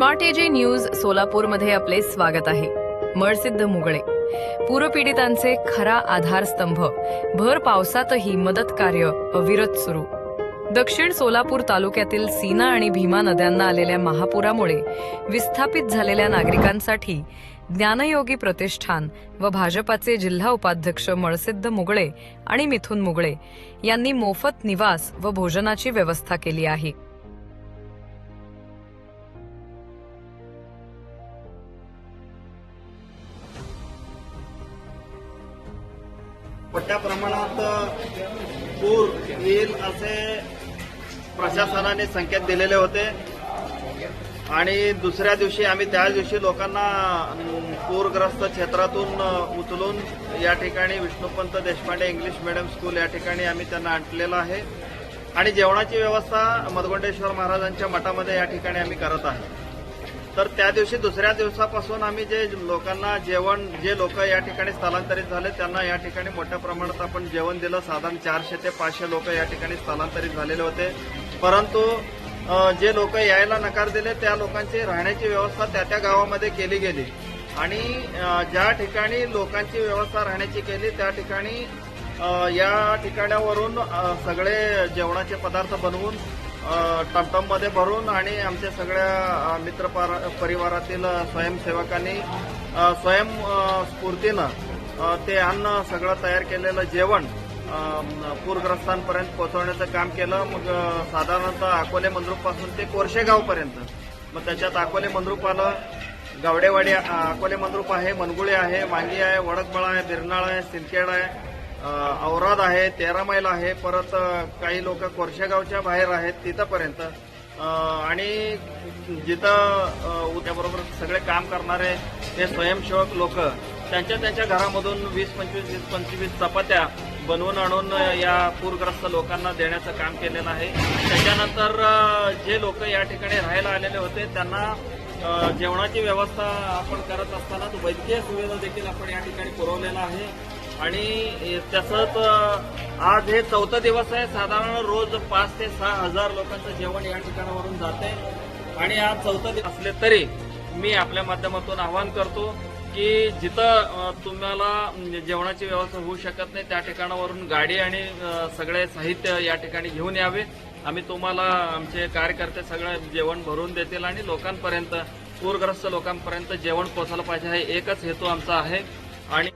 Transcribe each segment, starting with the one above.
Smart AJ news सोलापूरमध्ये आपले स्वागत आहे. मळसिद्ध मुगळे. पूरपीडितांचे खरा आधारस्तंभ. भर पावसातही मदत कार्य अविरत सुरू. दक्षिण सोलापूर तालुक्यातील सीना आणि भीमा नद्यांना आलेल्या महापुरामुळे विस्थापित झालेल्या नागरिकांसाठी ज्ञानयोगी प्रतिष्ठान व भाजपाचे जिल्हा उपाध्यक्ष मळसिद्ध मुगळे आणि मिथुन मुगळे यांनी मोफत निवास व भोजनाची व्यवस्था केली आहे. मोठ्या प्रमाणात पूर येईल असे प्रशासनाने संकेत दिलेले होते. आणि दुसऱ्या दिवशी आम्ही त्या दिवशी लोकांना पूरग्रस्त क्षेत्रातून उचलून या ठिकाणी Vishnupant Deshpande English medium school या ठिकाणी आम्ही त्यांना आणलेलं आहे. आणि जेवणाची व्यवस्था मधगोंडेश्वर महाराजांच्या मठामध्ये या ठिकाणी आम्ही करत आहे. तर त्या दिवशी दुसऱ्या दिवसापासून आम्ही जे लोकांना जेवण जे लोक या ठिकाणी स्थलांतरित झाले त्यांना या ठिकाणी मोठ्या प्रमाणात आपण जेवण दिलं. साधारण चारशे ते पाचशे लोक या ठिकाणी स्थलांतरित झालेले होते. परंतु जे लोक यायला नकार दिले त्या लोकांची राहण्याची व्यवस्था त्या त्या गावामध्ये केली गेली. आणि ज्या ठिकाणी लोकांची व्यवस्था राहण्याची केली त्या ठिकाणी या ठिकाणावरून सगळे जेवणाचे पदार्थ बनवून टमटममध्ये भरून आणि आमच्या सगळ्या मित्र परिवारातील स्वयंसेवकांनी स्वयंस्फूर्तीनं स्वयं स्फूर्तीनं ते अन्न सगळं तयार केलेलं जेवण पूरग्रस्तांपर्यंत पोहोचवण्याचं काम केलं. मग साधारणतः अकोले मंद्रुपपासून ते कोरशेगावपर्यंत मग त्याच्यात अकोले मंद्रुप आलं. गावडेवाडी अकोले मंद्रुप आहे मनगुळे आहे वांगी आहे वडकबळा आहे बिरनाळ आहे सिंदखेड आहे. औराद आहे तेरा मैल आहे परत काही लोक कोरशेगावच्या बाहेर आहेत तिथंपर्यंत. आणि जिथं उद्याबरोबर सगळे काम करणारे हे स्वयंसेवक लोक त्यांच्या त्यांच्या घरामधून वीस पंचवीस वीस पंचवीस चपात्या बनवून आणून या पूरग्रस्त लोकांना देण्याचं काम केलेलं आहे. त्याच्यानंतर जे लोक या ठिकाणी राहायला आलेले होते त्यांना जेवणाची व्यवस्था आपण करत असतानाच वैद्यकीय सुविधा देखील आपण या ठिकाणी पुरवलेला आहे. आणि तसंच आज हे चौथा दिवस आहे. साधारण रोज पाच ते सहा हजार लोकांचं जेवण या ठिकाणावरून जाते. आणि आज चौथा दिवस असले तरी मी आपल्या माध्यमातून आवाहन करतो की जिथं तुम्हाला म्हणजे, जेवणाची व्यवस्था होऊ शकत नाही त्या ठिकाणावरून गाडी आणि सगळे साहित्य या ठिकाणी घेऊन यावे. आम्ही तुम्हाला आमचे कार्यकर्ते सगळं जेवण भरून देतील आणि लोकांपर्यंत पूरग्रस्त लोकांपर्यंत जेवण पोचायला पाहिजे हा एकच हेतू आमचा आहे. आणि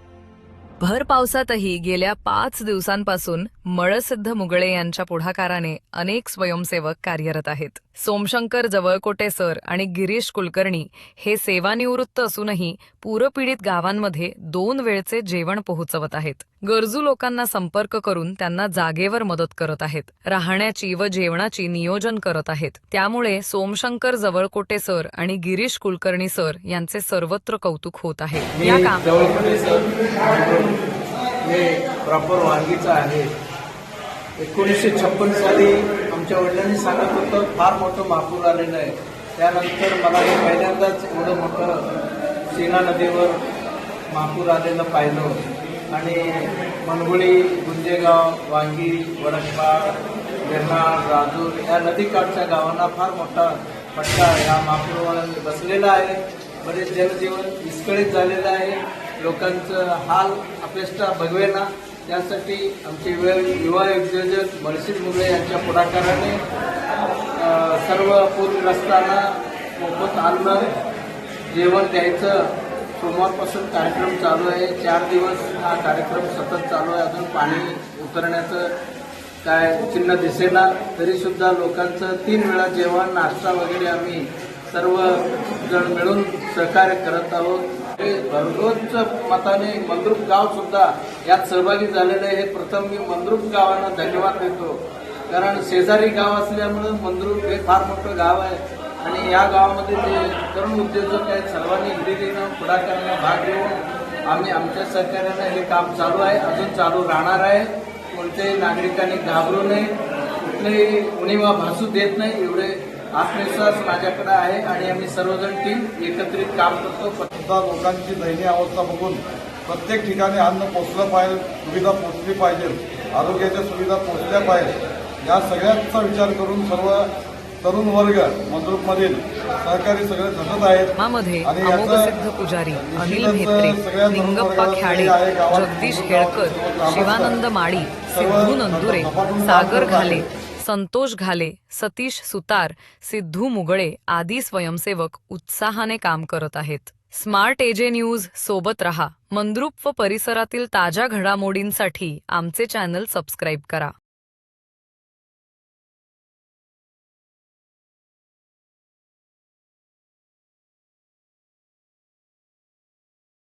भर पावसातही गेल्या पाच दिवसांपासून मळसिद्ध मुगळे यांच्या पुढाकाराने अनेक स्वयंसेवक कार्यरत आहेत. सोमशंकर जवळकोटे सर आणि गिरीश कुलकर्णी हे सेवानिवृत्त असूनही पूरपीडित गावांमध्ये दोन वेळचे जेवण पोहोचवत आहेत. गरजू लोकांना संपर्क करून त्यांना जागेवर मदत करत आहेत. राहण्याची व जेवणाची नियोजन करत आहेत. त्यामुळे सोमशंकर जवळकोटे सर आणि गिरीश कुलकर्णी सर यांचे सर्वत्र कौतुक होत आहे. या काम प्रॉपर वांगीचं आहे. एकोणीसशे छप्पन साली आमच्या वडिलांनी सांगत होतं फार मोठं महापूर आलेलं आहे. त्यानंतर मला हे पहिल्यांदाच एवढं मोठं सीना नदीवर महापूर आलेलं पाहिलं. आणि मनगुळी गुंजेगाव वांगी वडकपाळ गिरनाळ राजूर या नदीकाठच्या गावांना फार मोठा फटका या महापूरवर बसलेला आहे. बरेच जनजीवन विस्कळीत झालेलं आहे. लोकांचं हाल अपेष्टा भगवेना त्यासाठी आमचे युवा युवा उद्योजक मळशीद मुगळे यांच्या पुढाकाराने सर्व पूरग्रस्तांना मोफत अन्न जेवण द्यायचं. सोमवारपासून कार्यक्रम चालू आहे. चार दिवस हा कार्यक्रम सतत चालू आहे. अजून पाणी उतरण्याचं काय चिन्ह दिसेना. तरीसुद्धा लोकांचं तीन वेळा जेवण नाश्ता वगैरे आम्ही सर्व जण मिळून सहकार्य करत आहोत. हे भरघोस मताने मंद्रुप गाव सुद्धा यात सहभागी झालेलं आहे. हे प्रथम मी मंद्रुप गावांना धन्यवाद देतो. कारण शेजारी गाव असल्यामुळं मंद्रुप हे फार मोठं गाव आहे. आणि या गावामध्ये जे तरुण उद्योजक आहेत सर्वांनी हिरिरीनं पुढाकारानं भाग घेऊन आम्ही आमच्या सहकार्यानं हे काम चालू आहे. अजून चालू राहणार आहे. कोणत्याही नागरिकांनी घाबरू नये. कुठलेही उणीवा भासू देत नाही. एवढे आत्मविश्वास माझ्याकडे आहे आणि आम्ही सर्वजण टीम एकत्रित काम करतो सुद्धा लोकांची दयनीय अवस्था बघून प्रत्येक ठिकाणी अन्न पोचलं पाहिजे सुविधा पोचली पाहिजे आरोग्याच्या सुविधा पोचल्या पाहिजे या सगळ्यांचा विचार करून सर्व तरुण वर्ग मंद्रुपमधील सहकारी सगळे झटत आहेत मध्ये आणि याचं पुजारी अनिल म्हेत्रे लिंगप्पा जगदीश गावात शिवानंद माळी सिद्धू नंदुरे सागर घाले. संतोष घाले सतीश सुतार सिद्धू मुगळे आदी स्वयंसेवक उत्साहाने काम करत आहेत. स्मार्ट एजे न्यूज सोबत रहा. मंद्रुप व परिसरातील ताज्या घडामोडींसाठी आमचे चॅनल सबस्क्राईब करा.